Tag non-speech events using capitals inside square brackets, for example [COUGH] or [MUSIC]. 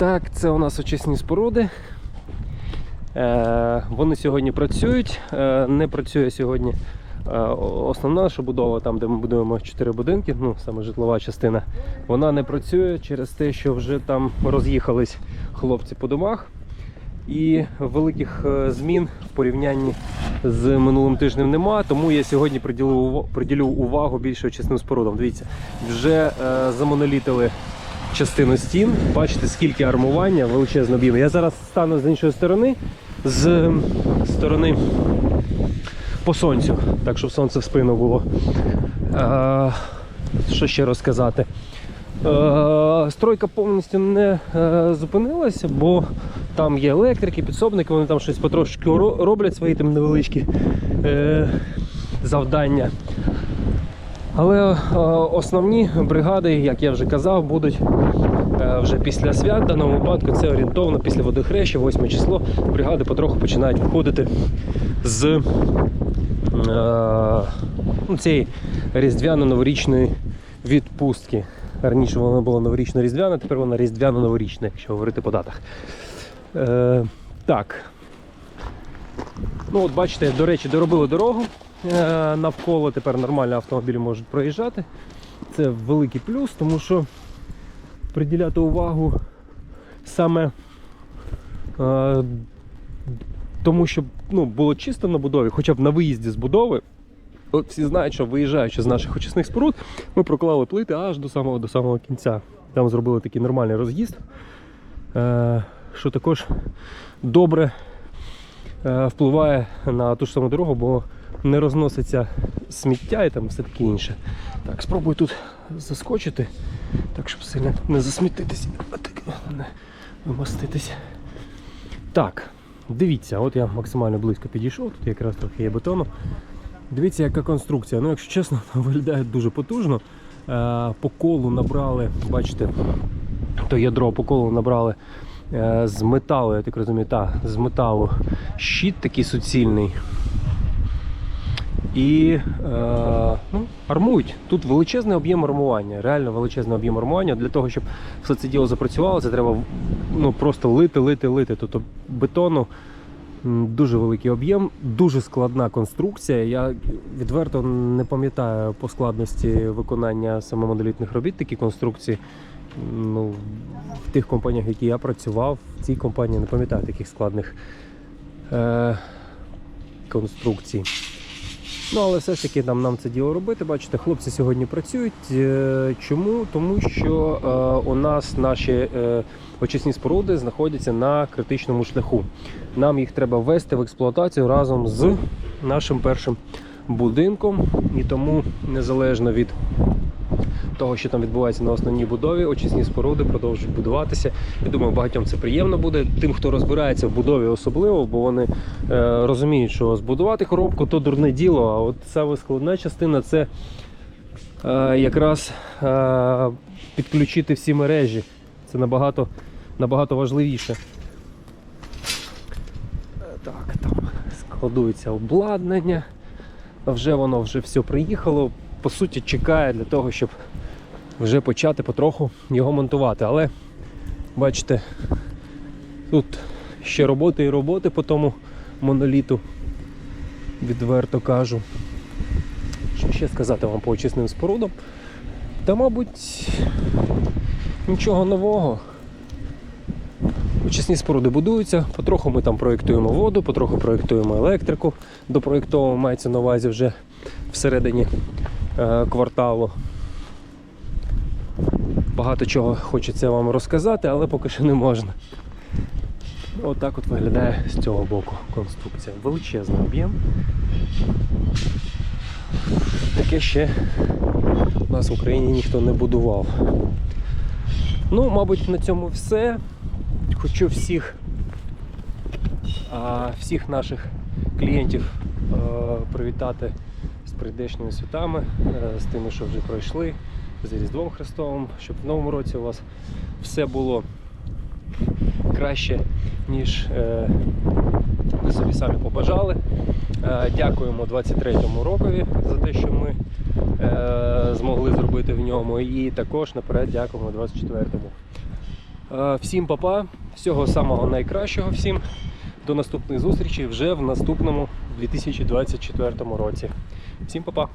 Так, це у нас очисні споруди. Е, вони сьогодні працюють. Е, не працює сьогодні е, основна наша будова, там, де ми будуємо 4 будинки, ну саме житлова частина. Вона не працює через те, що вже там роз'їхались хлопці по домах. І великих змін в порівнянні з минулим тижнем нема. Тому я сьогодні приділю, увагу більше очисним спорудам. Дивіться, вже замонолітили частину стін. Бачите, скільки армування, величезний об'єм. Я зараз стану з іншої сторони, з сторони по сонцю, так щоб сонце в спину було. Е, що ще розказати? Е, стройка повністю не е, зупинилася, бо там є електрики, підсобники, вони там щось потрошки роблять свої там невеличкі е, завдання. Але е, основні бригади, як я вже казав, будуть е, вже після свят. В даному випадку це орієнтовно після водохреща, 8 число. Бригади потроху починають виходити з е, ну, цієї різдвяно-новорічної відпустки. Раніше вона була новорічно-різдвяна, тепер вона різдвяно-новорічна, якщо говорити по датах. Е, так. Ну от бачите, до речі, доробили дорогу. Е, навколо тепер нормально автомобілі можуть проїжджати. Це великий плюс, тому що приділяти увагу саме е, тому, щоб ну, було чисто на будові, хоча б на виїзді з будови. От всі знають, що виїжджаючи з наших очисних споруд, ми проклали плити аж до самого до самого кінця. Там зробили такий нормальний роз'їзд, е, що також добре впливає на ту ж саму дорогу, бо не розноситься сміття і там все таке інше. Так, спробую тут заскочити, так щоб сильно не засмітитися, не вимоститися. Так, дивіться, от я максимально близько підійшов, тут якраз трохи є бетону. Дивіться, яка конструкція. Ну, якщо чесно, [LAUGHS] виглядає дуже потужно. Е, По колу набрали, бачите, то ядро по колу набрали е, з металу, я так розумію, та, з металу щит такий суцільний. І е, ну, армують. Тут величезний об'єм армування, реально величезний об'єм армування. Для того, щоб все це діло запрацювало, це треба ну, просто лити, лити, лити. Тобто бетону дуже великий об'єм, дуже складна конструкція. Я відверто не пам'ятаю по складності виконання саме робіт такі конструкції. Ну, в тих компаніях, які я працював, в цій компанії не пам'ятаю таких складних е, конструкцій. Ну, але все ж таки нам, нам це діло робити. Бачите, хлопці сьогодні працюють. Е, Чому? Тому що е, у нас наші е, очисні споруди знаходяться на критичному шляху. Нам їх треба ввести в експлуатацію разом з нашим першим будинком. І тому незалежно від того, що там відбувається на основній будові, очисні споруди продовжують будуватися. Я думаю, багатьом це приємно буде. Тим, хто розбирається в будові, особливо, бо вони е, розуміють, що збудувати коробку то дурне діло. А от саме складна частина це е, якраз е, підключити всі мережі. Це набагато, набагато важливіше. Так, там складується обладнання. Вже воно вже все приїхало. По суті, чекає для того, щоб вже почати потроху його монтувати. Але бачите, тут ще роботи і роботи по тому моноліту, відверто кажу. Що ще сказати вам по очисним спорудам? Та, мабуть, нічого нового. Очисні споруди будуються, потроху ми там проєктуємо воду, потроху проєктуємо електрику, допроєктовуємо, мається на увазі вже всередині е, кварталу. Багато чого хочеться вам розказати, але поки що не можна. Отак от виглядає з цього боку конструкція. Величезний об'єм. Таке ще у нас в Україні ніхто не будував. Ну, мабуть, на цьому все. Хочу всіх, всіх наших клієнтів е, привітати з прийдешніми святами, е, з тими, що вже пройшли, з Різдвом Христовим, щоб в новому році у вас все було краще, ніж е, ви собі самі побажали. Е, Дякуємо 23-му рокові за те, що ми е, змогли зробити в ньому. І також наперед дякуємо 24-му. Е, Всім папа, всього самого найкращого всім. До наступних зустрічей вже в наступному 2024 році. Всім папа!